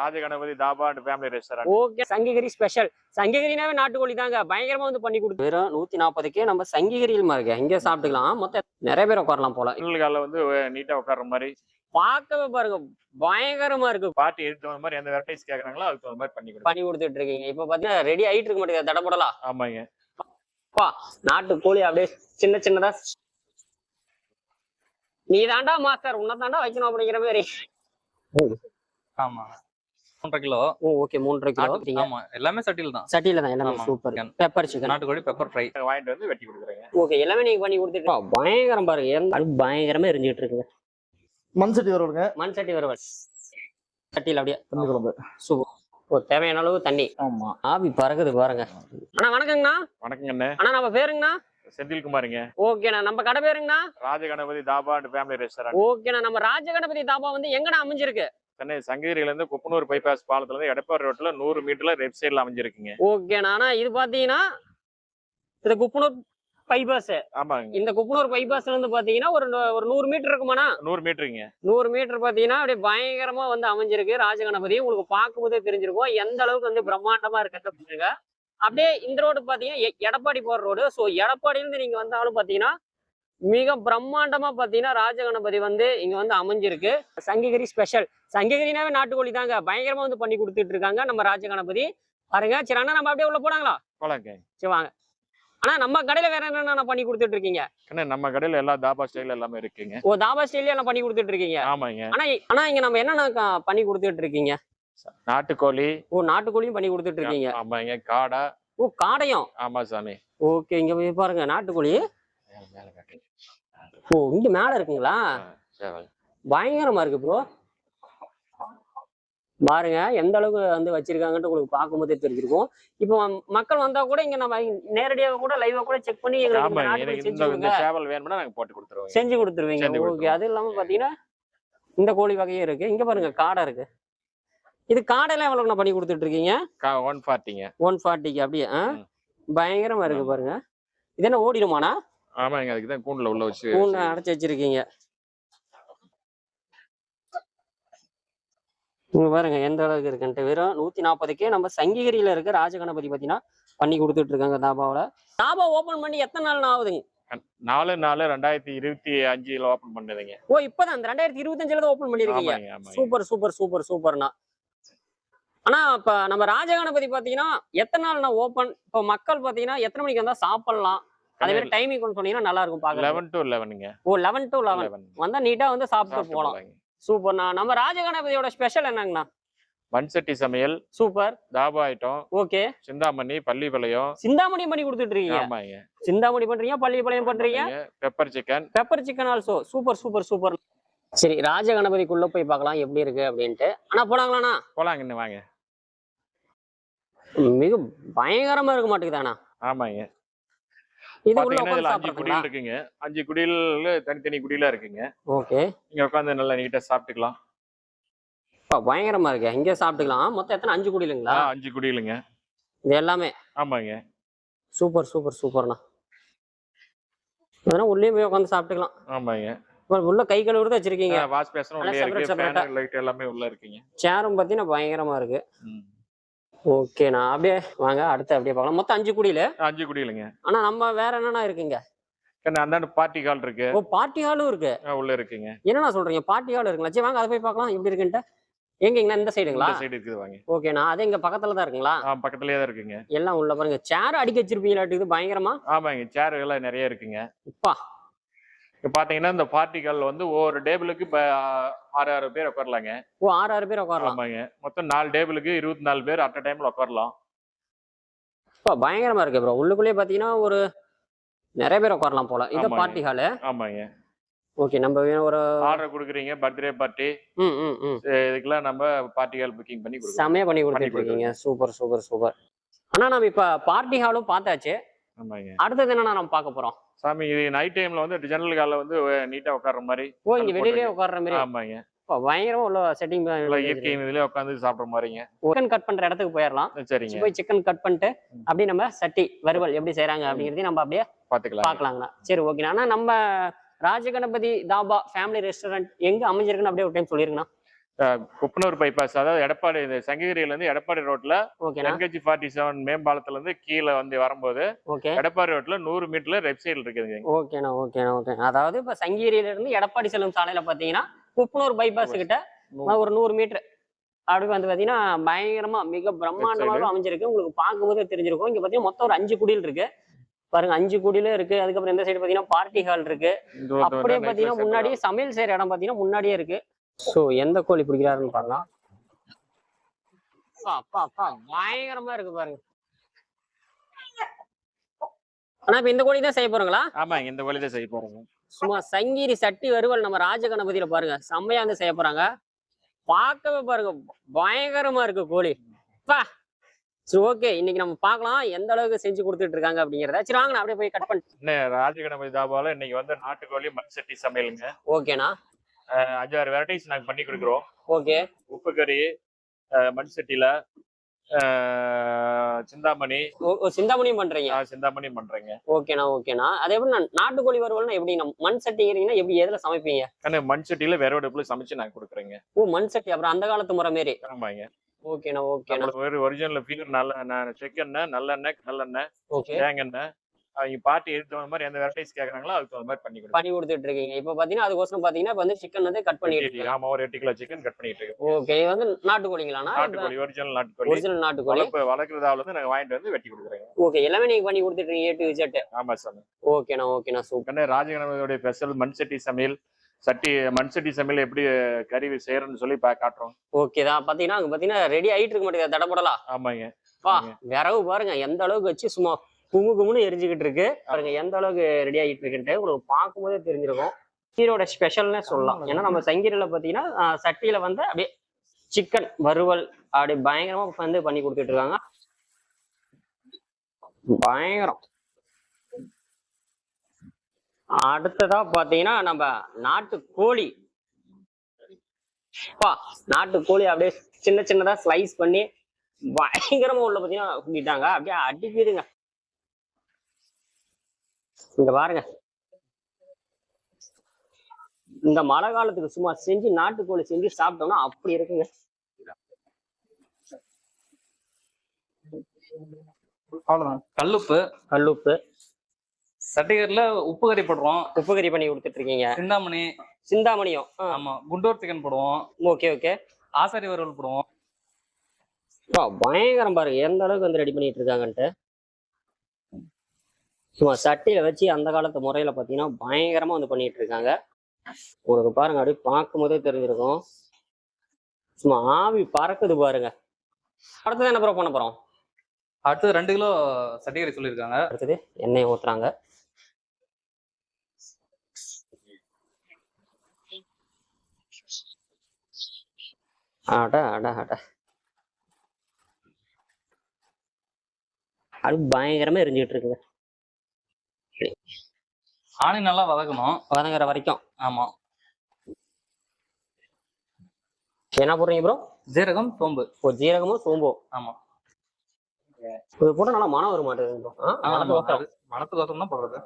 Rajaganapathi dhaba and family restaurant okay Sankagiri special சங்ககிரினாவே நாட்டுக்கோழி தாங்க. பயங்கரமா வந்து பண்ணி கொடுத்து. வெறும் நூத்தி நாற்பதுக்கே நம்ம சங்ககிரியில் இருக்கு இங்க சாப்பிட்டுக்கலாம். மொத்தம் நிறைய பேர் உட்காரலாம் போல. காலில் வந்து நீட்டா உட்கார்ற மாதிரி. பார்க்கவே பாருங்க. பயங்கரமா இருக்கு. பார்ட்டி எடுத்து தகுந்த மாதிரி எந்த வெரைட்டிஸ் கேக்குறாங்களோ அதுக்கு தகுந்த மாதிரி பண்ணி பண்ணி கொடுத்துட்டு இருக்கீங்க. இப்ப பாத்தீங்கன்னா ரெடி ஆயிட்டு இருக்க மாட்டேங்குது. தடபடலாம் ஆமாங்க. நாட்டு கோழி அப்படியே சின்ன சின்னதா. நீ தாண்டா மாஸ்டர் உன்னை தாண்டா வைக்கணும் அப்படிங்கிற மாதிரி. ஆமா மூன்றரை கிலோ. ஓ ஓகே மூன்றரை கிலோ. ஆமா எல்லாமே சட்டில் தான். சட்டியில தான் எல்லாமே சூப்பர். பெப்பர் சிக்கன் நாட்டுக்கோழி பெப்பர் ஃப்ரை வாங்கிட்டு வந்து வெட்டி கொடுக்குறேங்க. ஓகே எல்லாமே நீங்க பண்ணி கொடுத்துட்டு பயங்கரம் பாருங்க. பயங்கரமா எரிஞ்சுட்டு இருக்குங்க. மண் சட்டி வருவாங்க மண் சட்டி வருவல் சட்டியில் அப்படியே தண்ணி குழம்பு. சூப்பர் ஓ தேவையான அளவு தண்ணி. ஆமா. ஆவி பறக்குது பாருங்க. அண்ணா வணக்கங்கண்ணா. வணக்கங்கண்ணே. அண்ணா நம்ம பேருங்கண்ணா. செந்தில்குமாருங்க ஓகேண்ணா நம்ம கடை பேருங்கண்ணா Rajaganapathi dhaba and family restaurant ஓகேண்ணா நம்ம ராஜகணபதி தாபா வந்து எங்கண்ணா அமைஞ்சிருக்கு? சென்னை சங்ககிரியில இருந்து குப்பனூர் பைபாஸ் பாலத்துல இருந்து எடப்பாடி ரோட்ல நூறு மீட்டர்ல லெஃப்ட் சைடுல அமைஞ்சிருக்குங்க. ஓகேண்ணா அண்ணா. இது பாத்தீங்கன்னா இது குப்பனூர் பைபாஸ் ஆமாங்க. இந்த குப்பனூர் பைபாஸ்ல இருந்து பாத்தீங்கன்னா ஒரு ஒரு நூறு மீட்டர் இருக்குமாண்ணா நூறு மீட்டருங்க. நூறு மீட்டர் பாத்தீங்கன்னா அப்படியே பயங்கரமா வந்து அமைஞ்சிருக்கு. ராஜகணபதி உங்களுக்கு பார்க்கும்போதே தெரிஞ்சிருக்கும். எந்த அளவுக்கு வந்து பிரம்மாண்டமா இருக்கு அப்படிங்க அப்படியே இந்த ரோடு பாத்தீங்கன்னா எடப்பாடி போற ரோடு ஸோ எடப்பாடியில இருந்து நீங்க வந்தாலும் பாத்தீங்கன்னா மிக பிரம்மாண்டமா பாத்தீங்கன்னா ராஜகணபதி வந்து இங்க வந்து அமைஞ்சிருக்கு. சங்ககிரி ஸ்பெஷல் சங்ககிரினாவே நாட்டுக்கோழி தாங்க. பயங்கரமா வந்து பண்ணி கொடுத்துட்டு இருக்காங்க நம்ம ராஜகணபதி. பாருங்க. சரி அண்ணா நம்ம அப்படியே உள்ள போனாங்களா? போலாங்க. சரி வாங்க. ஆனா நம்ம கடையில வேற என்னென்ன பண்ணி கொடுத்துட்டு இருக்கீங்க? நம்ம கடையில எல்லா தாபா ஸ்டைல் எல்லாமே இருக்குங்க. ஓ தாபா ஸ்டைலே எல்லாம் பண்ணி கொடுத்துட்டு இருக்கீங்க? ஆமாங்க. ஆனா ஆனா இங்க நம்ம என்னென்ன பண்ணி கொடுத்துட்டு இருக்கீங்க? நாட்டுக்கோழி. ஓ நாட்டுக்கோழியும் பண்ணி கொடுத்துட்டு இருக்கீங்க. ஆமாங்க. காடை. ஓ காடையும்? ஆமா சாமி. ஓகே இங்க போய் பாருங்க. நாட்டுக்கோழி. ஓ இங்க மேல இருக்குங்களா. பயங்கரமா இருக்கு ப்ரோ பாருங்க எந்த அளவுக்கு வந்து வச்சிருக்காங்கன்ட்டு உங்களுக்கு பார்க்கும்போதே தெரிஞ்சிருக்கும். இப்போ மக்கள் வந்தா கூட இங்க நம்ம நேரடியாக கூட லைவா கூட செக் பண்ணி எங்களுக்கு செஞ்சு கொடுத்துருவோங்க செஞ்சு கொடுத்துருவீங்க. செஞ்சு ஓகே. அது இல்லாம பாத்தீங்கன்னா இந்த கோழி வகையும் இருக்கு. இங்க பாருங்க காடை இருக்கு. இது காடையெல்லாம் எவ்வளவு பண்ணி கொடுத்துட்டு இருக்கீங்க? ஒன் ஃபார்ட்டிங்க ஒன் ஃபார்ட்டிக்கு அப்படியே. பயங்கரமா இருக்கு பாருங்க. இது என்ன ஓடிடுமாண்ணா? ஆமாங்க. அதுக்கு தான் கூண்டுல உள்ள வச்சு பூண்டு அடைச்சு வச்சிருக்கீங்க. இங்க பாருங்க எந்த அளவுக்கு இருக்குன்ட்டு. வெறும் நூத்தி நாற்பதுக்கே நம்ம சங்ககிரியில இருக்க ராஜகணபதி பாத்தீங்கன்னா பண்ணி கொடுத்துட்டு இருக்காங்க தாபாவுல தாபா ஓபன் பண்ணி எத்தனை நாள் ஆகுதுங்க? நாலு நாலு ரெண்டாயிரத்தி இருபத்தி அஞ்சுல ஓபன் பண்ணதுங்க. ஓ இப்பதான் அந்த ரெண்டாயிரத்தி இருபத்தஞ்சுல தான் ஓபன் பண்ணிருக்கீங்க. சூப்பர் சூப்பர் சூப்பர் சூப்பர்ண்ணா ஆனா இப்ப நம்ம ராஜகணபதி பாத்தீங்கன்னா எத்தனை நாள் ஓபன் இப்போ மக்கள் பாத்தீங்கன்னா எத்தனை மணிக்கு வந்தா சாப்பிடலாம்? அதே மாதிரி டைமிங் கொஞ்சம் சொன்னீங்கன்னா நல்லா இருக்கும் பாக்கலாம் லெவன் டு லெவனுங்க ஓ லெவன் டு லெவன் வந்தா நீட்டா வந்து சாப்பிட்டு போகலாம் சூப்பர்ண்ணா நம்ம ராஜகணபதியோட ஸ்பெஷல் என்னங்கண்ணா? மண் சட்டி சமையல். Super dhaba item. Okay Chintamani Pallipalayam. Chintamani பண்ணி கொடுத்துட்டு இருக்கீங்க ஆமாங்க. சிந்தாமணி பண்றீங்க பள்ளிப்பாளையம் பண்றீங்க? Pepper chicken pepper chicken also super super super சரி ராஜகணபதிக்குள்ள போய் பார்க்கலாம் எப்படி இருக்கு அப்படின்ட்டு. ஆனா போனாங்களாண்ணா போலாங்க வாங்க. மிக பயங்கரமா இருக்க மாட்டேங்குதாண்ணா ஆமாங்க. இது உள்ள அஞ்சு குடில் இருக்குங்க. அஞ்சு குடில் தனித்தனி குடியில இருக்குங்க. ஓகே. இங்க உட்காந்து நல்லா நீட்டா சாப்பிட்டுக்கலாம். பயங்கரமா இருக்கு. இங்கே சாப்பிட்டுக்கலாம். மொத்தம் எத்தனை? அஞ்சு குடிலுங்களா? ஆ, அஞ்சு குடிலுங்க. இது எல்லாமே? ஆமாங்க. சூப்பர் சூப்பர் சூப்பர்ண்ணா. அதனால உள்ளே போய் உட்காந்து சாப்பிட்டுக்கலாம். ஆமாங்க. உள்ள கை கழுவுறது வச்சிருக்கீங்க. வாஷ் பேசணும் லைட் எல்லாமே உள்ள இருக்குங்க. சேரும் பார்த்தீங்கன்னா பயங்கரமா இருக்கு. ஓகேண்ணா அப்படியே வாங்க அடுத்து அப்படியே பார்க்கலாம். மொத்தம் அஞ்சு குடியில? அஞ்சு குடிலுங்க ஆனா நம்ம வேற என்னண்ணா இருக்குங்க? அந்தாண்டு பார்ட்டி ஹால் இருக்கு. ஓ பார்ட்டி ஹாலும் இருக்கு. உள்ள இருக்குங்க. என்னண்ணா சொல்றீங்க? பார்ட்டி ஹால் இருக்குங்களா? சரி வாங்க அதை போய் பார்க்கலாம். எப்படி இருக்குன்ட்டு. எங்கங்கண்ணா இந்த சைடுங்களா சைடு இருக்குது வாங்க. ஓகேண்ணா அது எங்க பக்கத்துல தான் இருக்குங்களா? ஆ பக்கத்துலயே தான் இருக்குங்க. எல்லாம் உள்ள பாருங்க. சேர் அடிக்க வச்சிருப்பீங்களாட்டுக்குது பயங்கரமா. ஆமாங்க சேர் எல்லாம் நிறைய இருக்குங்க. அப்பா. இப்ப பாத்தீங்கன்னா இந்த பார்ட்டி ஹால் வந்து ஒவ்வொரு டேபிளுக்கு இப்ப ஆறு ஆறு பேர் உட்காரலாங்க ஓ ஆறு ஆறு பேர் உட்காரலாம் ஆமாங்க. மொத்தம் நாலு டேபிளுக்கு இருபத்தி நாலு பேர் அட் டைம்ல உட்காரலாம் அப்பா பயங்கரமா இருக்கு ப்ரோ உள்ளுக்குள்ளேயே பாத்தீங்கன்னா ஒரு நிறைய பேர் உட்காரலாம் போல. இது ஆமாங்க. பார்ட்டி ஹாலு ஆமாங்க. ஓகே நம்ம ஒரு ஆர்டர் கொடுக்குறீங்க பர்த்டே பார்ட்டி ம் இதுக்கெல்லாம் நம்ம பார்ட்டி ஹால் புக்கிங் பண்ணி கொடுக்குறோம். பண்ணி கொடுத்துட்டு இருக்கீங்க சூப்பர் சூப்பர் சூப்பர். ஆனா நம்ம இப்ப பார்ட்டி ஹாலும் பார்த்தாச்சு அடுத்தது என்னன்னா நம்ம பார்க்க போறோம். சாமி இது நைட் டைம்ல வந்து ஜன்னல் காலில் வந்து நீட்டா உட்கார்ற மாதிரி ஓ இங்க வெளியிலேயே உட்கார்ற மாதிரி. ஆமாங்க. பயங்கரமா உள்ள செட்டிங் இயற்கை இதுலயே உட்காந்து சாப்பிடுற மாதிரிங்க. சிக்கன் கட் பண்ற இடத்துக்கு போயிடலாம். சரிங்க. போய் சிக்கன் கட் பண்ணிட்டு அப்படியே நம்ம சட்டி வறுவல் எப்படி செய்றாங்க அப்படிங்கறதையும் நம்ம அப்படியே பாத்துக்கலாம் பார்க்கலாங்கண்ணா சரி ஓகேண்ணா ஆனா நம்ம ராஜகணபதி தாபா ஃபேமிலி ரெஸ்டாரண்ட் எங்க அமைஞ்சிருக்குன்னு அப்படியே ஒரு டைம் சொல்லிருங்கண்ணா. குப்பனூர் பைபாஸ் அதாவது எடப்பாடி இந்த சங்ககிரியில இருந்து எடப்பாடி ரோட்ல என்கேஜி ஃபார்ட்டி செவன் மேம்பாலத்துல இருந்து கீழே வந்து வரும்போது எடப்பாடி ரோட்ல நூறு மீட்டர்ல லெஃப்ட் சைடுல இருக்குதுங்க. ஓகேண்ணா ஓகேண்ணா ஓகே அதாவது இப்ப சங்ககிரியில இருந்து எடப்பாடி செல்லும் சாலையில பாத்தீங்கன்னா குப்பனூர் பைபாஸ் கிட்ட ஒரு நூறு மீட்டர் அப்படி வந்து பாத்தீங்கன்னா பயங்கரமா மிக பிரம்மாண்டமாக அமைஞ்சிருக்கு. உங்களுக்கு பார்க்கும்போதே தெரிஞ்சிருக்கும். இங்க பாத்தீங்கன்னா மொத்தம் ஒரு அஞ்சு குடில் இருக்கு. பாருங்க அஞ்சு குடியில இருக்கு. அதுக்கப்புறம் இந்த சைடு பாத்தீங்கன்னா பார்ட்டி ஹால் இருக்கு. அப்படியே night பாத்தீங்கன்னா ல முன்னாடி சமையல் செய்யற இடம் பாத்தீங்கன்னா முன்னாடியே இருக்கு. சோ எந்த கோழி பிடிக்கிறாருன்னு பார்க்கலாம் அப்பா, அப்பா அப்பா பயங்கரமா இருக்கு பாருங்க. ஆனா இப்ப இந்த கோழி தான் செய்ய போறீங்களா? ஆமாங்க இந்த வழிதான் செய்ய போறோங்க சும்மா சங்கீரி சட்டி வறுவல் நம்ம ராஜகணபதியில பாருங்க. செம்மையா வந்து செய்ய போறாங்க. பார்க்கவே பாருங்க பயங்கரமா இருக்கு கோழி. பா. சரி ஓகே. இன்னைக்கு நம்ம பார்க்கலாம் எந்த அளவுக்கு செஞ்சு கொடுத்துட்டு இருக்காங்க அப்படிங்கறத. சரி வாங்க அப்படியே போய் கட் பண்ணி. ராஜகணபதி தாபால இன்னைக்கு வந்து நாட்டுக்கோழி மண் சட்டி சமையலுங்க. ஓகேண்ணா. அஞ்சாறு வெரைட்டிஸ் நாங்க பண்ணி கொடுக்குறோம். ஓகே. உப்பு கறி மண் சட்டியில சிந்தாமணி. சிந்தாமணியும் பண்றீங்க? அஹ், சிந்தாமணி பண்றேங்க. ஓகேண்ணா ஓகேண்ணா. அதே எப்படி நான் நாட்டுக்கோழி வறுவல்னா எப்படி மண் சட்டிங்கிறீங்கன்னா எப்படி எதுல சமைப்பீங்க? ஆனா மண் சட்டியில விறவடுப்புல சமைச்சு நாங்க கொடுக்குறேங்க. ஓ மண் சட்டி அப்புறம் அந்த காலத்து முறை மாரி. ஆமாங்க. ஓகேண்ணா ஓகேண்ணா. ஒரிஜினல் ஃபீவர் நல்ல செக்கெண்ணெய் நல்லெண்ணெய் நல்லெண்ணெய் ஓகே. தேங்கெண்ணெய் அவங்க பாட்டி எடுத்து தகுந்த மாதிரி எந்த வெரைட்டிஸ் கேக்குறாங்களோ அதுக்கு தகுந்த மாதிரி பண்ணி பண்ணி கொடுத்துட்டு இருக்கீங்க இப்போ பாத்தீங்கன்னா அதுக்கோசரம் பாத்தீங்கன்னா இப்ப வந்து சிக்கன் வந்து கட் பண்ணிட்டு இருக்கீங்க. ஆமா ஒரு எட்டு கிலோ சிக்கன் கட் பண்ணிட்டு இருக்கோம் ஓகே இது வந்து நாட்டுக்கோழிங்களாண்ணா? நாட்டுக்கோழி ஒரிஜினல் நாட்டுக்கோழி. ஒரிஜினல் நாட்டுக்கோழி. வளர்ப்பு வளர்க்குறதால வந்து நாங்க வாங்கிட்டு வந்து வெட்டி கொடுக்குறோங்க. ஓகே எல்லாமே நீங்க பண்ணி கொடுத்துட்டு ஏ டு விஜெட் ஆமா சார் ஓகேண்ணா ஓகேண்ணா சூப்பர் கண்ணு ராஜகணபதியோட ஸ்பெஷல் மண் சட்டி சமையல் சட்டி மண் சட்டி சமையல் எப்படி கறி செய்யறோம்னு சொல்லி பா காட்டுறோம். ஓகே தான் பாத்தீங்கன்னா அங்க பாத்தீங்கன்னா ரெடி ஆயிட்டு இருக்க மாட்டேங்குது தடப்படலாம் ஆமாங்க பா. விறகு பாருங்க எந்த அளவுக்கு வச்சு சும்மா கும்மு கும்முன்னு எரிஞ்சுக்கிட்டு இருக்கு. பாருங்க எந்த அளவுக்கு ரெடி ஆகிட்டு இருக்குன்ட்டு உங்களுக்கு பார்க்கும்போதே தெரிஞ்சிருக்கும். சங்கீரோட ஸ்பெஷல்னே சொல்லலாம். ஏன்னா நம்ம சங்கீரில பாத்தீங்கன்னா சட்டியில வந்து அப்படியே சிக்கன் வறுவல் அப்படி பயங்கரமா வந்து பண்ணி கொடுத்துட்டு இருக்காங்க. பயங்கரம். அடுத்ததா பாத்தீங்கன்னா நம்ம நாட்டு கோழி பா நாட்டு கோழி அப்படியே சின்ன சின்னதா ஸ்லைஸ் பண்ணி பயங்கரமா உள்ள பாத்தீங்கன்னா அப்படியே அடிக்குதுங்க. இங்க பாருங்க. இந்த மழை காலத்துக்கு சும்மா செஞ்சு நாட்டுக்கோழி செஞ்சு சாப்பிட்டோம்னா அப்படி இருக்குங்க. கல்லுப்பு. கல்லுப்பு. சட்டிகர்ல உப்பு கறி போடுறோம் உப்பு கறி பண்ணி கொடுத்துட்டு இருக்கீங்க சிந்தாமணி. சிந்தாமணியும். ஆமா குண்டூர் சிக்கன் போடுவோம். Okay okay. ஆசாரி வறுவல் போடுவோம். பயங்கரம் பாருங்க. எந்த அளவுக்கு வந்து ரெடி பண்ணிட்டு இருக்காங்கன்ட்டு. சும்மா சட்டியில வச்சு அந்த காலத்து முறையில பாத்தீங்கன்னா பயங்கரமா வந்து பண்ணிட்டு இருக்காங்க. உங்களுக்கு பாருங்க அப்படியே பார்க்கும் போதே தெரிஞ்சிருக்கும். சும்மா ஆவி பறக்குது பாருங்க. அடுத்தது என்ன ப்ரோ பண்ண போறோம்? அடுத்து ரெண்டு கிலோ சட்டிகரி சொல்லியிருக்காங்க. அடுத்தது எண்ணெய் ஊத்துறாங்க. அட அட அட. அது பயங்கரமா எரிஞ்சுக்கிட்டு இருக்குங்க. ஆணி நல்லா வதக்கணும். வதங்குற வரைக்கும். ஆமா. என்ன போடுறீங்க ப்ரோ ஜீரகம் சோம்பு. ஒரு ஜீரகமும் சோம்பும். ஆமா. இது போட்டா நல்லா மனம் வர மாட்டேங்குது bro. ஆ, ஆமா, மனது ஓகே. அது மணத்துக்கோசரம் தான் போடுறது.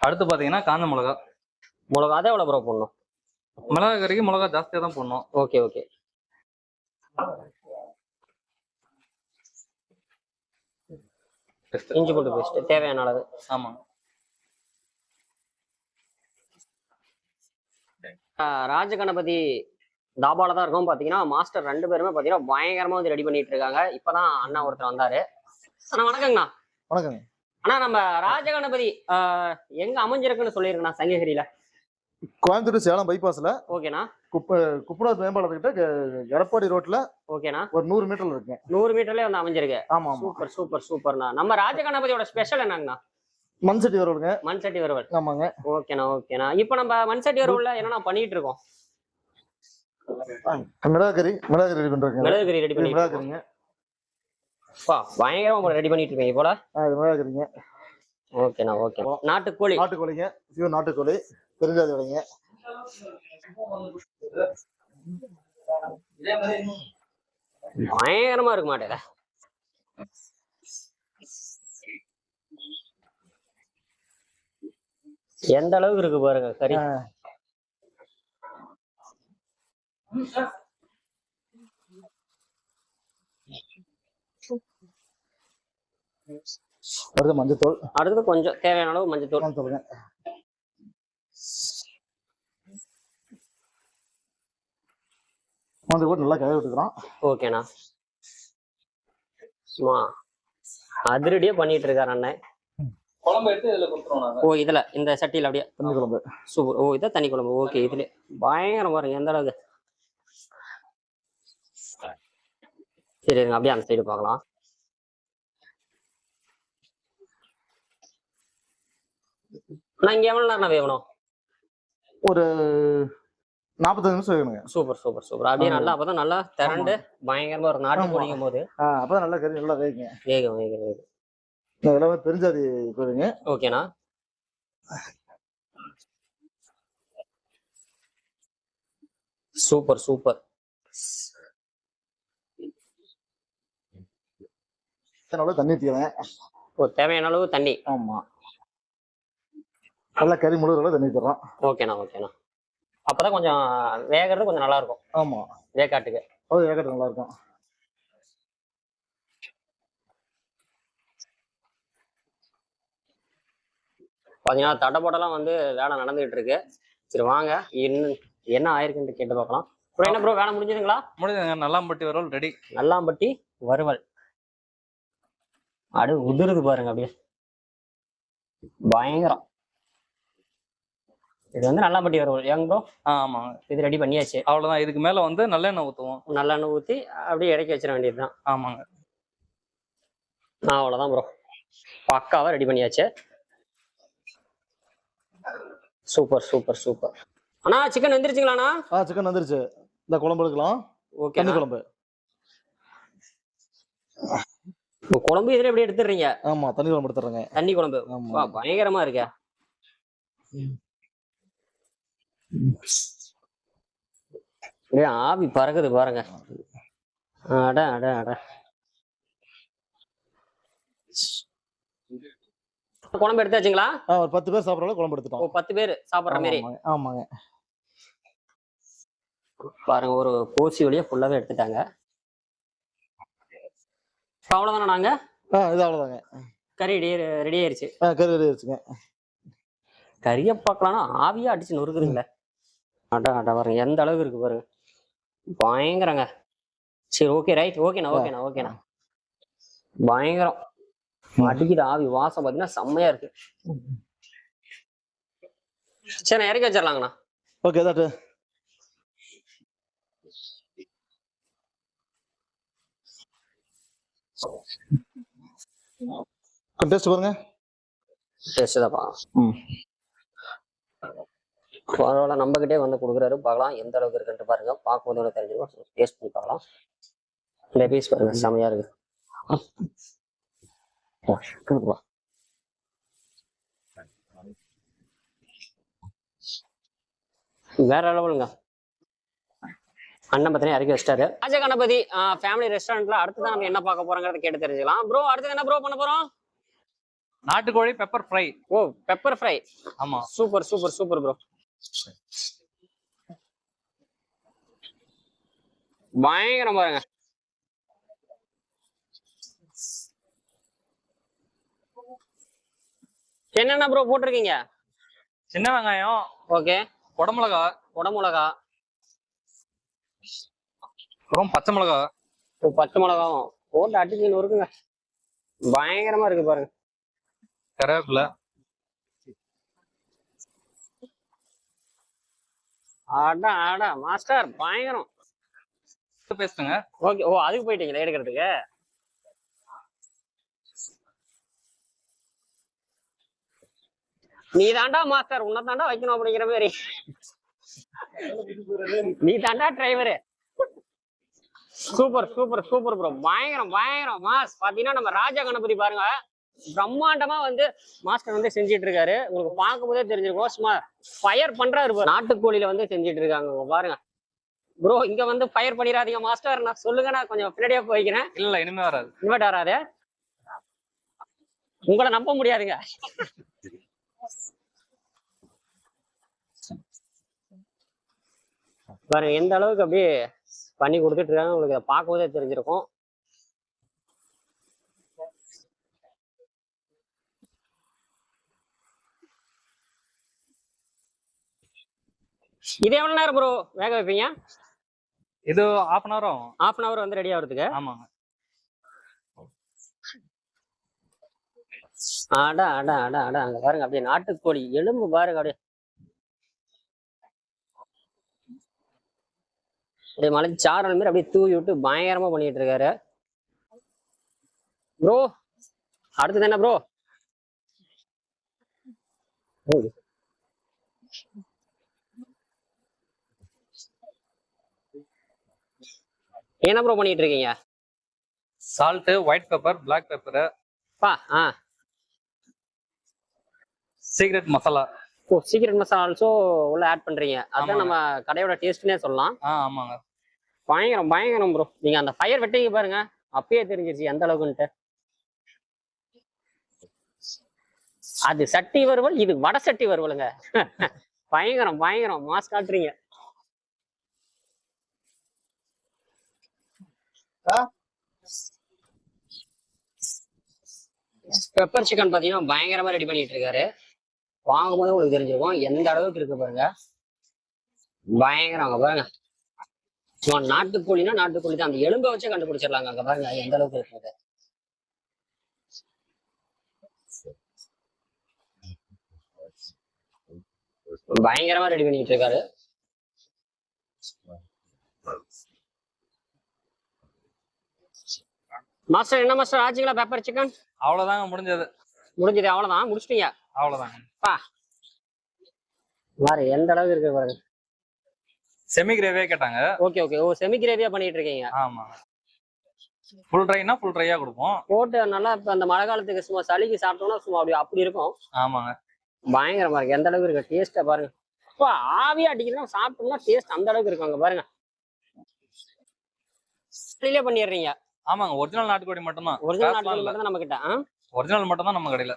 அடுத்து பாத்தீங்கன்னா காஞ்ச மிளகா. மிளகா அதை எவ்வளவு ப்ரோ போடணும்? மிளகா கறிக்கு மிளகா ஜாஸ்தியா தான் போடணும். Okay okay. இஞ்சி பூண்டு பேஸ்ட் தேவையான அளவு. ஆமா. ஆஹ் ராஜகணபதி தாபால தான் இருக்கும் பாத்தீங்கன்னா மாஸ்டர் ரெண்டு பேருமே பாத்தீங்கன்னா பயங்கரமா வந்து ரெடி பண்ணிட்டு இருக்காங்க. இப்பதான் அண்ணா ஒருத்தர் வந்தாரு. அண்ணா வணக்கங்கண்ணா. வணக்கங்க. அண்ணா நம்ம ராஜகணபதி ஆஹ் எங்க அமைஞ்சிருக்குன்னு சொல்லியிருக்கண்ணா சங்ககிரியில. கோயம்புத்தூர் சேலம் பைபாஸ்ல ஓகேண்ணா. குப்ப குப்பனூர் மேம்பாலத்துக்கிட்ட எடப்பாடி ரோட்ல ஓகேண்ணா. ஒரு நூறு மீட்டர்ல இருக்குங்க நூறு மீட்டர்லயே வந்து அமைஞ்சிருக்கு. ஆமா சூப்பர் சூப்பர் சூப்பர்ண்ணா. நம்ம ராஜகணபதியோட ஸ்பெஷல் என்னங்கண்ணா? மண் சட்டி வருவலுங்க மண் சட்டி வறுவல் ஆமாங்க. ஓகேண்ணா ஓகேண்ணா. இப்போ நம்ம மண் சட்டி வறுவல்ல என்னண்ணா பண்ணிட்டு இருக்கோம்? மிளகாக்கறி மிளகாக்கறி ரெடி பண்றேங்க மிளகு கறி ரெடி இருக்கோம். மிளகாக்கறிங்க பா பயங்கரமா ரெடி பண்ணிட்டு இருக்கீங்க போல. மிளகாக்கறிங்க ஓகேண்ணா ஓகே நாட்டுக்கோழி. நாட்டுக்கோழிங்க. நாட்டுக்கோழி. வடைங்க பயங்கரமா இருக்க மாட்டேங்க எந்த அளவுக்கு இருக்கு பாருங்க கறி? ஆ. அடுத்து மஞ்சத்தூள். அடுத்தது கொஞ்சம் தேவையான அளவு மஞ்சத்தூள். ஆ, மஞ்சள் போட்டு நல்லா கழுவி விட்டுக்கிறோம். ஓகேண்ணா. சும்மா அதிரடியா பண்ணிட்டு இருக்காரு அண்ணன். குழம்பு எடுத்து இதுல கொடுத்துருவோம் நாங்க. ஓ இதுல இந்த சட்டியில் அப்படியே? தண்ணி குழம்பு. சூப்பர். ஓ இதான் தண்ணி குழம்பு. ஓகே இதுல பயங்கரம் பாருங்க எந்த அளவுக்கு. சரி இருங்க அப்படியே அந்த சைடு பார்க்கலாம். நான் இங்க எவ்வளவு நேரம் வேகணும்? ஒரு நாற்பத்தஞ்சு நிமிஷம் வேணுங்க. Super super super. அப்படியே. நல்லா அப்பதான் நல்லா திரண்டு பயங்கரமா ஒரு நாட்டு. பொடிக்கும் போது. அப்பதான் நல்லா கறி நல்லா வேகுங்க. வேகம் வேகம் வேகம். எல்லாமே பெருஞ்சாதி போயிருங்க ஓகேண்ணா. Super super. நல்லா தண்ணி ஊற்றிக்கிறேன் ஓ தேவையான அளவு தண்ணி. ஆமா. நல்லா கறி முழுகிற தண்ணி ஊற்றிடுறோம் ஓகேண்ணா ஓகேண்ணா. அப்பதான் கொஞ்சம் வேகிறது கொஞ்சம் நல்லா இருக்கும் ஆமா. வேக்காட்டுக்கு. அது வேகட்டு நல்லா இருக்கும் பாத்தீங்கன்னா தடபடலாம் வந்து வேலை நடந்துகிட்டு இருக்கு சரி வாங்க. என்ன என்ன ஆயிருக்குன்னு கேட்டு பார்க்கலாம் ப்ரோ என்ன ப்ரோ வேலை முடிஞ்சதுங்களா? முடிஞ்சதுங்க. நல்லாம்பட்டி வரவல் ரெடி நல்லாம்பட்டி வறுவல். அடு உதிருது பாருங்க அப்படியே. பயங்கரம். இது வந்து நல்லாம்பட்டி வறுவல் ஏங்க ப்ரோ ஆ ஆமாங்க இது ரெடி பண்ணியாச்சு. அவ்வளவுதான். இதுக்கு மேல வந்து நல்லெண்ணெய் ஊத்துவோம். நல்லெண்ணெய் ஊற்றி அப்படியே இறக்கி வச்சிட வேண்டியதுதான். ஆமாங்க. அவ்வளோதான் ப்ரோ பக்காவா ரெடி பண்ணியாச்சு. Super super super. அண்ணா சிக்கன் வந்துருச்சுங்களாண்ணா? ஆ சிக்கன் வந்துருச்சு. இந்த குழம்பு எடுக்கலாம். ஓகே தண்ணி குழம்பு. குழம்பு இதுல எப்படி எடுத்துடுறீங்க? ஆமா தண்ணி குழம்பு எடுத்துறேங்க தண்ணி குழம்பு. பயங்கரமா இருக்க. அப்படியே ஆவி பறக்குது பாருங்க. அட அட அட. குழம்பு எடுத்தாச்சுங்களா? ஒரு பத்து பேர் சாப்பிட்ற குழம்பு எடுத்துட்டோம். பத்து பேர் சாப்பிடுற மாதிரி ஆமாங்க, பாருங்க ஒரு கோசி வழியா ஃபுல்லாவே எடுத்துட்டாங்க. இப்ப அவ்வளவுதானே நாங்க? ஆ இது அவ்வளோதாங்க கறி ரெடி ரெடி ஆயிருச்சு. ஆ கறி ரெடி ஆயிடுச்சுங்க கறியை பார்க்கலாம்னா ஆவியா அடிச்சு நொறுக்குதுங்களே. அட அட பாருங்க எந்த அளவுக்கு இருக்கு பாருங்க. பயங்கரங்க. சரி ஓகே ரைட் ஓகேண்ணா ஓகேண்ணா ஓகேண்ணா பயங்கரம். அடிக்கிற ஆவி வாசம் பாத்தீங்கன்னா செம்மையா இருக்கு. சரி நான் இறக்கி வச்சிடலாங்கண்ணா. ஓகே தாட்டு டேஸ்ட் பாருங்க. டேஸ்ட் தான் பார்க்கலாம் ம். பரவாயில்ல நம்ம கிட்டே வந்து கொடுக்குறாரு. பார்க்கலாம் எந்த அளவுக்கு இருக்குன்ட்டு பாருங்க. பார்க்கும்போது தெரிஞ்சிருக்கும். டேஸ்ட் பண்ணி பார்க்கலாம். இந்த பீஸ் பாருங்க செமையா இருக்கு. வேற லெவலுங்க. அண்ணன் பத்தினே இறக்கி வச்சிட்டாரு. ராஜ கணபதி ஃபேமிலி ரெஸ்டாரண்ட்ல அடுத்ததான் நம்ம என்ன பார்க்க போறோங்கிறத கேட்டு தெரிஞ்சுக்கலாம். ப்ரோ அடுத்து என்ன ப்ரோ பண்ண போறோம்? நாட்டுக்கோழி pepper fry oh pepper fry ஆமா. சூப்பர் சூப்பர் சூப்பர் ப்ரோ பயங்கரம் பாருங்க. என்னென்ன ப்ரோ போட்டிருக்கீங்க? சின்ன வெங்காயம் ஓகே குடமிளகா குடமிளகா. அப்புறம் பச்சை மிளகா. பச்சை மிளகாவும். போட்டு அடிச்சு நொறுக்குங்க பயங்கரமா இருக்கு பாருங்க. கருவேப்பிலை. அட அட மாஸ்டர் பயங்கரம். பேசுங்க. ஓகே ஓ அதுக்கு போயிட்டீங்களா எடுக்கிறதுக்கு? நீ தாண்டா மாஸ்டர் உன்னை தாண்டா வைக்கணும் அப்படிங்கிற மாதிரி. நீ தாண்டா driver super super super bro பயங்கரம் பயங்கரம். மாஸ் பாத்தீங்கன்னா நம்ம ராஜா கணபதி பாருங்க. பிரம்மாண்டமா வந்து மாஸ்டர் வந்து செஞ்சிட்டு இருக்காரு உங்களுக்கு பார்க்கும்போதே தெரிஞ்சிருக்கும். சும்மா ஃபயர் பண்றாரு. நாட்டுக்கோழியில வந்து செஞ்சிட்டு இருக்காங்க பாருங்க. ப்ரோ இங்க வந்து ஃபயர் பண்ணிடாதீங்க மாஸ்டர் நான் சொல்லுங்க நான் கொஞ்சம் பின்னாடியே போய்க்கிறேன் இல்ல இனிமே வராது. இன்வெர்ட் வராது. உங்களை நம்ப முடியாதுங்க. பாருங்க எந்த அளவுக்கு அப்படியே பண்ணி கொடுத்துட்டு இருக்காங்க உங்களுக்கு பார்க்கும்போதே தெரிஞ்சிருக்கும். இது எவ்வளவு நேரம் ப்ரோ வேக வைப்பீங்க? இது half அன் ஹவர் ஆகும். Half அன் hour வந்து ரெடி ஆகிறதுக்கு? ஆமாங்க அடா அடா அடா அடா அங்க பாருங்க அப்படியே நாட்டுக்கோழி. எலும்பு பாருங்க அப்படியே. அப்படியே மலை சாரல் மாதிரி அப்படியே தூவி விட்டு பயங்கரமா பண்ணிட்டு இருக்காரு. ப்ரோ அடுத்தது என்ன ப்ரோ என்ன ப்ரோ பண்ணிட்டு இருக்கீங்க salt white pepper black pepper பா ஆ. சீக்ரெட் மசாலா ஓ சீக்கிரம் மசாலா ஆல்சோ உள்ள ஆட் பண்றீங்க. அதான். நம்ம கடையோட டேஸ்ட்னே சொல்லலாம். ஆ ஆமாங்க. பயங்கரம் பயங்கரம் ப்ரோ நீங்க அந்த ஃபயர் வெட்டிங்க பாருங்க. அப்பயே தெரிஞ்சிருச்சு எந்த அளவுக்குன்ட்டு. அது சட்டி வறுவல் இது வட சட்டி வறுவலுங்க. பயங்கரம் பயங்கரம். மாஸ் காட்டுறீங்க. பெப்பர் சிக்கன் பாத்தீங்கன்னா பயங்கரமா ரெடி பண்ணிட்டு இருக்காரு. வாங்கும்போது உங்களுக்கு தெரிஞ்சிருக்கும். எந்த அளவுக்கு இருக்கு பாருங்க. பயங்கரம் அங்க பாருங்க. சும்மா நாட்டுக்கோழினா நாட்டுக்கோழி தான். அந்த எலும்பை வச்சே கண்டுபிடிச்சிடலாங்க அங்க பாருங்க. எந்த அளவுக்கு இருக்குது பயங்கரமா ரெடி பண்ணிட்டு இருக்காரு. மாஸ்டர் என்ன மாஸ்டர் ஆச்சுங்களா பெப்பர் சிக்கன் அவ்வளவுதாங்க முடிஞ்சது. முடிஞ்சது அவ்வளவுதான் முடிச்சிட்டீங்க? அவ்வளவுதாங்க. பாரு எந்த அளவுக்கு இருக்கு பாருங்க. செமி கிரேவியே கேட்டாங்க. Okay okay. ஓ செமி கிரேவியா பண்ணிட்டு இருக்கீங்க. ஆமாங்க ஃபுல் ட்ரைனா ஃபுல் ட்ரையா கொடுப்போம். போட்டு நல்லா இப்ப அந்த மழை காலத்துக்கு சும்மா சளிக்கு சாப்பிட்டோம்னா சும்மா அப்படி அப்படி இருக்கும். ஆமாங்க. பயங்கரமா இருக்கு. எந்த அளவுக்கு இருக்கு? டேஸ்டா பாருங்க. இப்போ ஆவியா அடிக்கிறோம் சாப்பிட்டோம்னா டேஸ்ட் அந்த அளவுக்கு இருக்கும் அங்க பாருங்க. வெளியிலே பண்ணிடுறீங்க. ஆமாங்க ஒரிஜினல் நாட்டுக்கோழி மட்டும்தான். ஒரிஜினல் இல்ல. மட்டும் தான் நம்ம கிட்ட? ஒரிஜினல் மட்டும் தான் நம்ம கடையில.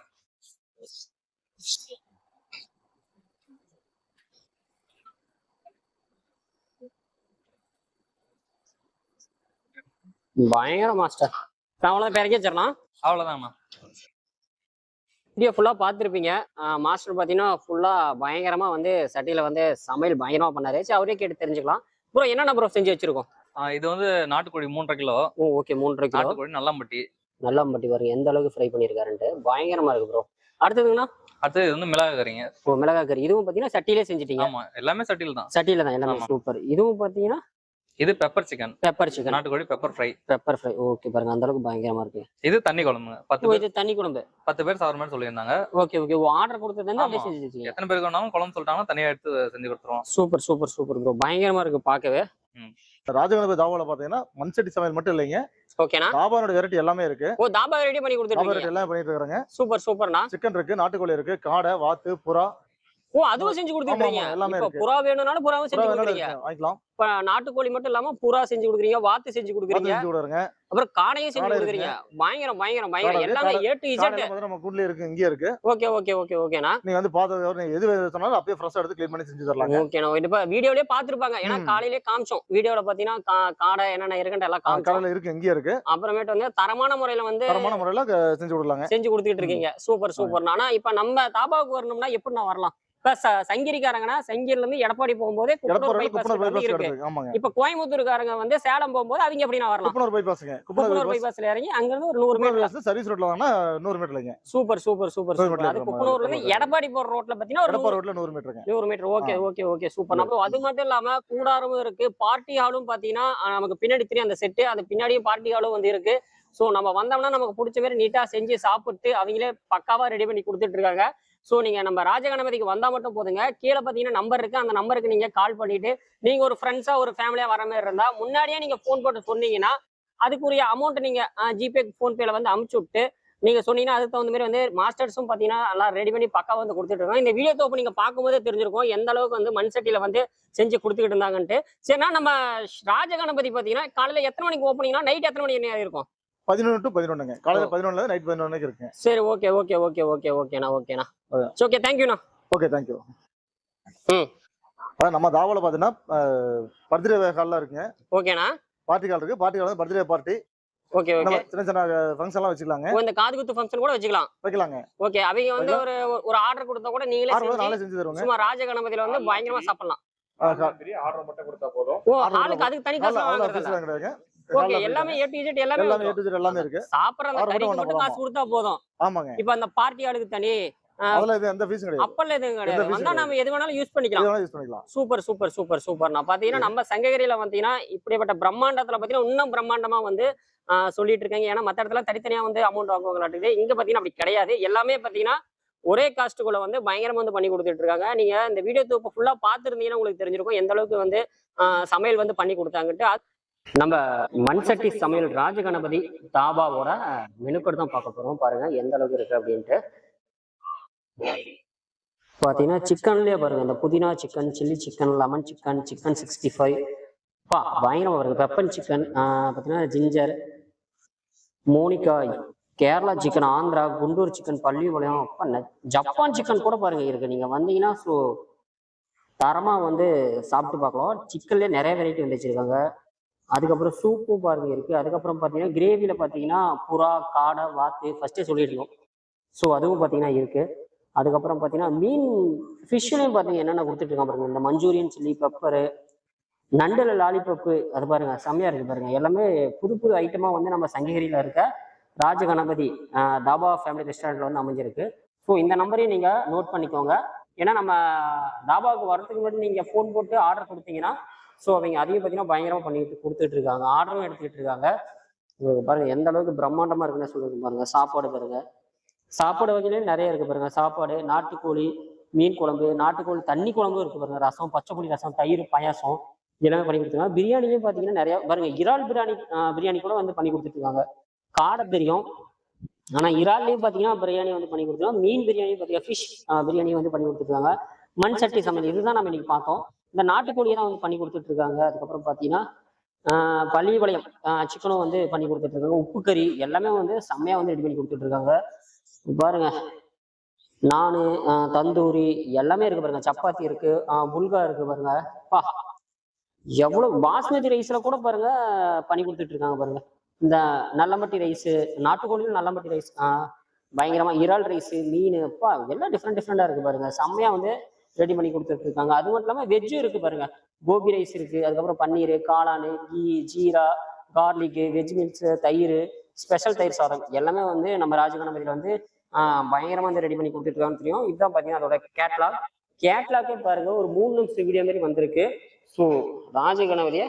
பயங்கர மாஸ்டர் அவ்வளோதான் பேரக்கே வச்சிடலாம். அவ்வளவுதாங்கண்ணா வீடியோ ஃபுல்லாக பார்த்துருப்பீங்க. மாஸ்டர் பார்த்தீங்கன்னா ஃபுல்லாக பயங்கரமாக வந்து சட்டியில் வந்து சமையல் பயங்கரமாக பண்ணாரு. சரி அவரே கேட்டு தெரிஞ்சுக்கலாம். ப்ரோ என்னென்ன ப்ரோ செஞ்சு வச்சிருக்கோம்? இது வந்து நாட்டுக்கோழி மூன்றரை கிலோ. ஓ ஓகே மூன்றரை கிலோ. நாட்டுக்கோழி நல்லாம்பட்டி. நல்லா பட்டி பாருங்க எந்த அளவுக்கு ஃப்ரை பண்ணியிருக்காருன்ட்டு பயங்கரமாக இருக்கு ப்ரோ அடுத்ததுங்கண்ணா அடுத்து இது வந்து மிளகாய் கறிங்க. ஓ மிளகாய் கறி. இதுவும் பார்த்தீங்கன்னா சட்டியிலே செஞ்சுட்டீங்க. ஆமா எல்லாமே சட்டில் தான். சட்டியில தான் எல்லாமே. சூப்பர் இதுவும் பார்த்தீங்கன்னா இது பெப்பர் சிக்கன் பெப்பர் சிக்கன் நாட்டுக்கோழி pepper fry pepper fry okay பாருங்க அந்த அளவுக்கு பயங்கரமா இருக்கு. இது தண்ணி குழம்புங்க. பத்து பேர் இது தண்ணி குழம்பு. பத்து பேர் சாப்பிட்ற மாதிரி சொல்லியிருந்தாங்க. ஓகே ஓகே ஆர்டர் கொடுத்தது வந்து அப்படியே. செஞ்சு வச்சுக்கீங்க எத்தனை பேருக்கு வேணாலும் குழம்பு சொல்லிட்டாங்கன்னா தனியா எடுத்து செஞ்சு கொடுத்துருவோம். சூப்பர் சூப்பர் சூப்பர் ப்ரோ பயங்கரமா இருக்கு பார்க்கவே. ராஜகணபதி தாபாவில் பார்த்தீங்கன்னா மண் சட்டி சமையல் மட்டும் இல்லைங்க. ஓகேண்ணா. தாபானோட வெரைட்டி எல்லாமே இருக்கு. ஓ தாபா ரெடி பண்ணி கொடுத்துருக்கீங்க. வெரைட்டி எல்லாம் பண்ணிட்டு இருக்காங்க சூப்பர் சூப்பர்ண்ணா. சிக்கன் இருக்கு நாட்டுக்கோழி இருக்கு காடை வாத்து புறா. ஓ அதுவும் செஞ்சு கொடுத்துருக்கீங்க எல்லாமே. புறா வேணும்னாலும் புறாவும் புறா செஞ்சு கொடுக்குறீங்க. வாங்கிக்கலாம். இப்ப நாட்டுக்கோழி மட்டும் இல்லாம புறா செஞ்சு கொடுக்குறீங்க. வாத்து செஞ்சு கொடுக்குறீங்க. அப்புறம் காடையும் செஞ்சு காடை கொடுக்குறீங்க. பயங்கரம் பயங்கரம் பயங்கரம். எல்லாமே ஏ டு இசட் நம்ம கூண்டுல இருக்கு இங்கே இருக்கு. ஓகே ஓகே ஓகே ஓகேண்ணா. நீங்க வந்து பார்த்து நீங்க எது சொன்னாலும் அப்படியே ஃப்ரெஷ்ஷா எடுத்து க்ளீன் பண்ணி செஞ்சு தரலாங்க. ஓகேண்ணா. இப்ப வீடியோலயே பாத்துருப்பாங்க ஏன்னா. காலையிலே காமிச்சோம். வீடியோல பாத்தீங்கன்னா கா- காடை என்னென்ன இருக்குன்னு எல்லாம் கடையில இருக்கு இங்கே இருக்கு. அப்புறமேட்டு வந்து தரமான முறையில வந்து தரமான முறையில செஞ்சு விடலாங்க செஞ்சு கொடுத்துட்டு இருக்கீங்க. சூப்பர் சூப்பர் ஆனா இப்ப நம்ம தாபாவுக்கு வரணும்னா எப்படி நான் வரலாம் ச- சங்கிரிக்காரங்கன்னா சங்கிரில இருந்து எடப்பாடி போகும்போது குப்பனூர் பைபாஸ் இருக்கு. இப்ப கோயம்புத்தூர்காரங்க வந்து சேலம் போகும்போது அவங்க எப்படி நான் வரலாம் குப்பனூர் பைபாஸ்ல இறங்கி அங்க இருந்து ஒரு நூறு குப்பனூர் மீட்டர் பைபாஸ் சர்வீஸ் ரோட்ல வாங்கினா நூறு மீட்டர்லங்க சூப்பர் சூப்பர் சூப்பர் சூப்பர். அது குப்பனூர்ல இருந்து. எடப்பாடி போற ரோட்ல பாத்தீங்கன்னா எடப்பாடி நூறு- ரோட்ல நூறு மீட்டருங்க நூறு metre okay okay okay super. நம்ம அது மட்டும் இல்லாம கூடாரமும் இருக்கு. பார்ட்டி ஹாலும் பாத்தீங்கன்னா நமக்கு பின்னாடி தெரியும் அந்த செட்டு அது பின்னாடியும் பார்ட்டி ஹாலும் வந்து இருக்கு. சோ நம்ம வந்தோம்னா நமக்கு பிடிச்ச மாதிரி நீட்டா செஞ்சு சாப்பிட்டு அவங்களே பக்காவா ரெடி பண்ணி கொடுத்துட்டு இருக்காங்க. சோ நீங்க நம்ம ராஜகணபதிக்கு வந்தா மட்டும் போதுங்க. கீழே பாத்தீங்கன்னா நம்பர் இருக்கு. அந்த நம்பருக்கு நீங்க கால் பண்ணிட்டு நீங்க ஒரு ஃப்ரெண்ட்ஸா ஒரு ஃபேமிலியா வர மாதிரி இருந்தா முன்னாடியே நீங்க ஃபோன் போட்டு சொன்னீங்கன்னா அதுக்குரிய அமௌண்ட் நீங்க ஜிபே ஃபோன்பேல வந்து அமுச்சு விட்டு நீங்க சொன்னீங்கன்னா அதுக்கு தகுந்த மாதிரி வந்து மாஸ்டர்ஸும் பாத்தீங்கன்னா எல்லாம் ரெடி பண்ணி பக்கா வந்து கொடுத்துட்டு இருக்காங்க. இந்த வீடியோ தோப்பு நீங்க பார்க்கும்போதே தெரிஞ்சிருக்கும் எந்த அளவுக்கு வந்து மண் சட்டியில வந்து செஞ்சு கொடுத்துக்கிட்டு இருந்தாங்கன்ட்டு. சரினா நம்ம ராஜகணபதி பாத்தீங்கன்னா காலையில எத்தனை மணிக்கு ஓப்பனிங்னா நைட் எத்தனை மணி இருக்கும் பதினொன்று டு பதினொன்றுங்க காலையில. பதினொன்றுல நைட் பதினொன்று இருக்குங்க சரி ஓகே ஓகே. ஓகே ஓகே ஓகேண்ணா ஓகேண்ணா. ஓகே தேங்க்யூண்ணா ஓகே தேங்க்யூ ம். நம்ம தாவால பாத்தீங்கன்னா பர்த்டே ஹால்லாம் இருக்குங்க. ஓகேண்ணா பார்ட்டி ஹால் இருக்கு. பார்ட்டி வந்து பர்த்டே பார்ட்டி ஓகே ஓகே சின்ன சின்ன ஃபங்க்ஷன் எல்லாம் வச்சுக்கலாங்க. ஓ இந்த காது குத்து ஃபங்க்ஷன் கூட வச்சுக்கலாம். வைக்கலாங்க. ஓகே அவங்க வந்து ஒரு ஒரு ஆர்டர் கொடுத்தா கூட நீங்களே நாளே செஞ்சு தருவாங்க. சும்மா ராஜ கணபதியில வந்து பயங்கரமா சாப்பிடலாம். ஆர்டர் மட்டும் கொடுத்தா போதும். ஓ ஆளுக்கு அதுக்கு தனி காசு அதெல்லாம் வாங்குறது ஃபீஸ்லாம் கிடையாதுங்க ஓகே எல்லாமே ஏ டு Z எல்லாமே எல்லாமே. ஏ டு எல்லாமே இருக்கு. சாப்பிடுற அந்த கறிக்கு மட்டும் காசு கொடுத்தா போதும். ஆமாங்க. இப்ப அந்த பார்ட்டி ஆளுக்கு தனி. அதெல்லாம் இது எந்த ஃபீஸும் கிடையாது. அப்பல்ல எதுவும் கிடையாது. வந்தா நம்ம எது வேணாலும் யூஸ் பண்ணிக்கலாம். Use super super super super. நான் பாத்தீங்கன்னா நம்ம சங்ககிரியில பாத்தீங்கன்னா இப்படிப்பட்ட பிரம்மாண்டத்துல பாத்தீங்கன்னா இன்னும் பிரம்மாண்டமா வந்து சொல்லிட்டு இருக்காங்க. ஏன்னா மத்த இடத்துல தனித்தனியா வந்து அமௌண்ட் வாங்குவாங்களாட்டுது இங்க பாத்தீங்கன்னா அப்படி கிடையாது. எல்லாமே பாத்தீங்கன்னா ஒரே காஸ்ட்டுக்குள்ள வந்து பயங்கரமா வந்து பண்ணி கொடுத்துட்டு இருக்காங்க. நீங்க இந்த வீடியோ தொகுப்பு ஃபுல்லா பார்த்துருந்தீங்கன்னா உங்களுக்கு தெரிஞ்சிருக்கும் எந்த அளவுக்கு வந்து சமையல் வந்து பண்ணி கொடுத்தாங்கன்ட்டு. அது- நம்ம மண்சட்டி சமையல் ராஜகணபதி தாபாவோட மெனுக்கட் தான் பார்க்க போறோம். பாருங்க எந்த அளவுக்கு இருக்கு அப்படின்ட்டு. பார்த்தீங்கன்னா சிக்கன்லேயே பாருங்க இந்த புதினா chicken chilli chicken lemon chicken chicken sixty five பா பயங்கரமாக வருது. பெப்பன் சிக்கன் பார்த்தீங்கன்னா ஜிஞ்சர் மோனிகாய் கேரளா சிக்கன் ஆந்திரா குண்டூர் சிக்கன் பள்ளிபாளையம் அப்பா ஜப்பான் சிக்கன் கூட பாருங்க இருக்கு. நீங்க வந்தீங்கன்னா ஸோ தரமாக வந்து சாப்பிட்டு பார்க்கலாம். சிக்கன்லேயே நிறைய வெரைட்டி வந்து வச்சுருக்காங்க. அதுக்கப்புறம் சூப்பும் பாருங்க இருக்குது அதுக்கப்புறம் பார்த்தீங்கன்னா கிரேவியில் பார்த்தீங்கன்னா புறா காடை வாத்து ஃபஸ்ட்டே சொல்லியிருந்தோம் ஸோ அதுவும் பார்த்தீங்கன்னா இருக்குது அதுக்கப்புறம் பார்த்தீங்கன்னா மீன் ஃபிஷ்லையும் பார்த்தீங்கன்னா என்னென்ன கொடுத்துட்டு பாருங்க. இந்த மஞ்சூரியன் சில்லி பெப்பரு நண்டில் லாலிபப்பு அது பாருங்க செம்மையா இருக்கு பாருங்க. எல்லாமே புது புது ஐட்டமாக வந்து நம்ம சங்ககிரியில் இருக்க ராஜகணபதி கணபதி தாபா ஃபேமிலி ரெஸ்டாரண்ட்ல வந்து அமைஞ்சிருக்கு. ஸோ இந்த நம்பரையும் நீங்கள் நோட் பண்ணிக்கோங்க. ஏன்னா நம்ம தாபாவுக்கு வரதுக்கு முன்னாடி நீங்கள் ஃபோன் போட்டு ஆர்டர் கொடுத்தீங்கன்னா ஸோ அவங்க அதையும் பார்த்தீங்கன்னா பயங்கரமாக பண்ணிட்டு கொடுத்துட்டு இருக்காங்க ஆர்டரும் எடுத்துக்கிட்டு இருக்காங்க பாருங்க எந்த அளவுக்கு பிரம்மாண்டமாக இருக்குன்னு சொல்லுங்க பாருங்க சாப்பாடு பாருங்க. சாப்பாடு வகையிலேயே நிறைய இருக்கு பாருங்க. சாப்பாடு நாட்டுக்கோழி மீன் குழம்பு நாட்டுக்கோழி தண்ணி குழம்பும் இருக்கு பாருங்க. ரசம் பச்சை புளி ரசம் தயிர் பாயாசம் எல்லாமே பண்ணி கொடுத்துருக்காங்க. பிரியாணிலையும் பார்த்தீங்கன்னா நிறைய பாருங்க இறால் பிரியாணி பிரியாணி கூட வந்து பண்ணி கொடுத்துட்ருக்காங்க காடை தெரியும் ஆனால் இறால்லையும் பார்த்தீங்கன்னா பிரியாணி வந்து பண்ணி கொடுத்துருக்காங்க. மீன் பிரியாணி பார்த்தீங்கன்னா ஃபிஷ் பிரியாணி வந்து பண்ணி கொடுத்துருக்காங்க மண் சட்டி சமையல் இதுதான் நம்ம இன்னைக்கு பார்த்தோம். இந்த நாட்டுக்கோழியை தான் வந்து பண்ணி கொடுத்துட்டு இருக்காங்க அதுக்கப்புறம் பார்த்தீங்கன்னா பள்ளிப்பாளையம் சிக்கனும் வந்து பண்ணி கொடுத்துட்டு இருக்காங்க உப்பு கறி எல்லாமே வந்து செம்மையாக வந்து ரெடி பண்ணி கொடுத்துட்டு இருக்காங்க பாருங்க. நானு ஆஹ் தந்தூரி எல்லாமே இருக்கு பாருங்க. சப்பாத்தி இருக்கு ஆஹ் புல்கா இருக்கு பாருங்க. பா எவ்வளவு பாஸ்மதி ரைஸ்ல கூட பாருங்க பண்ணி கொடுத்துட்டு இருக்காங்க பாருங்க. இந்த நல்லமட்டி ரைஸ் நாட்டுக்கோழியில் நல்லமட்டி ரைஸ் பயங்கரமா இறால் ரைஸ் மீன் அப்பா எல்லாம் டிஃப்ரெண்ட் டிஃப்ரெண்டா இருக்கு பாருங்க. செம்மையா வந்து ரெடி பண்ணி கொடுத்துட்டு இருக்காங்க. அது மட்டும் இல்லாம வெஜ்ஜும் இருக்கு பாருங்க. கோபி ரைஸ் இருக்கு அதுக்கப்புறம் பன்னீர் காளான் ghee jeera garlic veg meals தயிர் ஸ்பெஷல் தயிர் சாதம். எல்லாமே வந்து நம்ம ராஜகணபதியில் வந்து ஆஹ் வந்து ரெடி பண்ணி கொடுத்துட்ருக்காங்கன்னு தெரியும். இதுதான் பார்த்தீங்கன்னா அதோட கேட்லாக் கேட்லாக்கே பாருங்க ஒரு மூணு நிமிஷம் வீடியோ மாதிரி வந்திருக்கு. ஸோ ராஜகணபதியை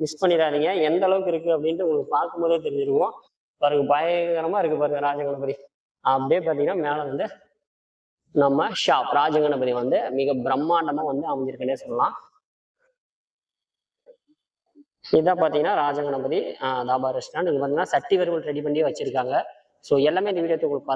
மிஸ் பண்ணிடாதீங்க. எந்த அளவுக்கு இருக்கு அப்படின்ட்டு உங்களுக்கு பார்க்கும்போதே தெரிஞ்சிருவோம் பாருங்க பயங்கரமா இருக்கு பாருங்க ராஜகணபதி. அப்படியே பார்த்தீங்கன்னா மேலே வந்து நம்ம ஷாப் ராஜகணபதி வந்து மிக பிரம்மாண்டமா வந்து அமைஞ்சிருக்குன்னே சொல்லலாம். இதான் பார்த்தீங்கன்னா ராஜகணபதி ஆஹ் தாபா ரெஸ்டாரண்ட் இங்கே பார்த்தீங்கன்னா சட்டி வறுவல் ரெடி பண்ணி வச்சிருக்காங்க. ஸோ எல்லாமே இந்த வீடியோ உங்களுக்கு